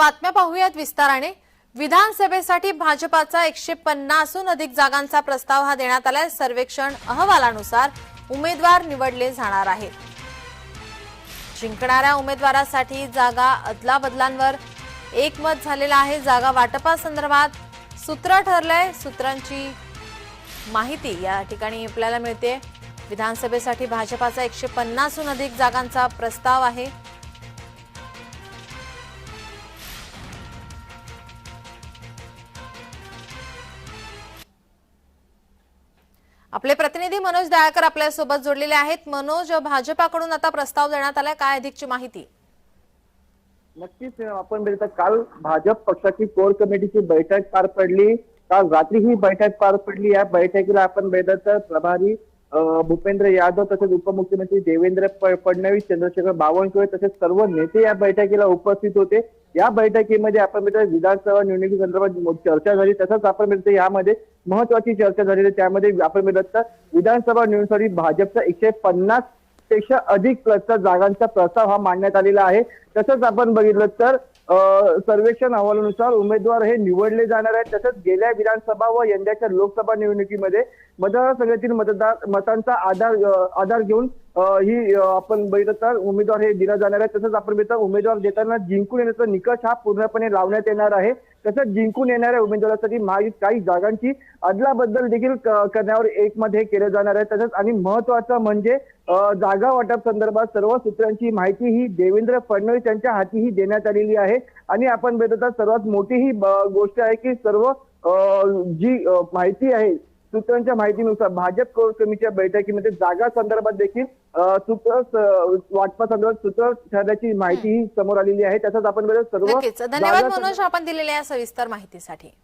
बातम्या पाहूयात विस्ताराने. विधानसभेसाठी भाजपाचा एकशे पन्नासहून अधिक जागांचा प्रस्ताव हा देण्यात आलाय. सर्वेक्षण अहवालानुसार उमेदवार निवडले जाणार आहेत. जिंकणाऱ्या उमेदवारासाठी जागा अदलाबदलांवर एकमत झालेलं आहे. जागा वाटपासंदर्भात सूत्र ठरलंय. सूत्रांची माहिती या ठिकाणी आपल्याला मिळते. विधानसभेसाठी भाजपाचा एकशे पन्नासहून अधिक जागांचा प्रस्ताव आहे. आपले प्रतिनिधी मनोज दयाळकर आपल्यासोबत जोडलेले आहेत. मनोज भाजपाकडून आता प्रस्ताव देण्यात आलाय. काय अधिकची माहिती? नक्कीच आपण बघितलं काल भाजप पक्षाची कोर कमिटीची बैठक पार पडली. काल रात्री ही बैठक पार पडली. या बैठकीला आपण बघितलं तर प्रभारी भूपेंद्र यादव तसेच उपमुख्यमंत्री देवेंद्र फडणवीस चंद्रशेखर बावनकुळे तसेच सर्व नेते या बैठकीला उपस्थित होते. या बैठकीमध्ये आपण विधानसभा निवडणुकी संदर्भात चर्चा झाली. तसंच आपण यामध्ये महत्वाची चर्चा झालेली त्यामध्ये आपण मिळत तर विधानसभा निवडणुकीसाठी भाजपचा एकशे पन्नासपेक्षा अधिक प्रस्ताव जागांचा प्रस्ताव हा मांडण्यात आलेला आहे. तसंच आपण बघितलं तर सर्वेक्षण अहवालानुसार उमेदवार हे निवडले जाणार आहेत. तसंच गेल्या विधानसभा व यंदाच्या लोकसभा निवडणुकीमध्ये मतदारसंघातील मतदार मतांचा आधार आधार घेऊन ही आपण बघितलं तर उमेदवार हे दिला जाणार आहे तसंच आपण बघितलं उमेदवार देताना जिंकून येण्याचा निकष हा पूर्णपणे लावण्यात येणार आहे. तसंच जिंकून येणाऱ्या उमेदवारासाठी महायुत काही जागांची अदलाबद्दल देखील करण्यावर एकमत हे केलं जाणार आहे. तसंच आणि महत्वाचं म्हणजे जागा वाटप संदर्भात सर्व सूत्रांची माहिती ही देवेंद्र फडणवीस यांच्या हाती ही देण्यात आलेली आहे. आणि आपण बघितलं सर्वात मोठी ही गोष्ट आहे की सर्व जी माहिती आहे सूत्रांच्या माहितीनुसार भाजप कोर कमिटीच्या बैठकीमध्ये जागा संदर्भात देखील सूत्र स- वाटपासंदर्भात सूत्र ठरल्याची माहिती ही. समोर आलेली आहे. तसंच आपण सर्व धन्यवाद मनोज आपण दिलेल्या सविस्तर माहितीसाठी.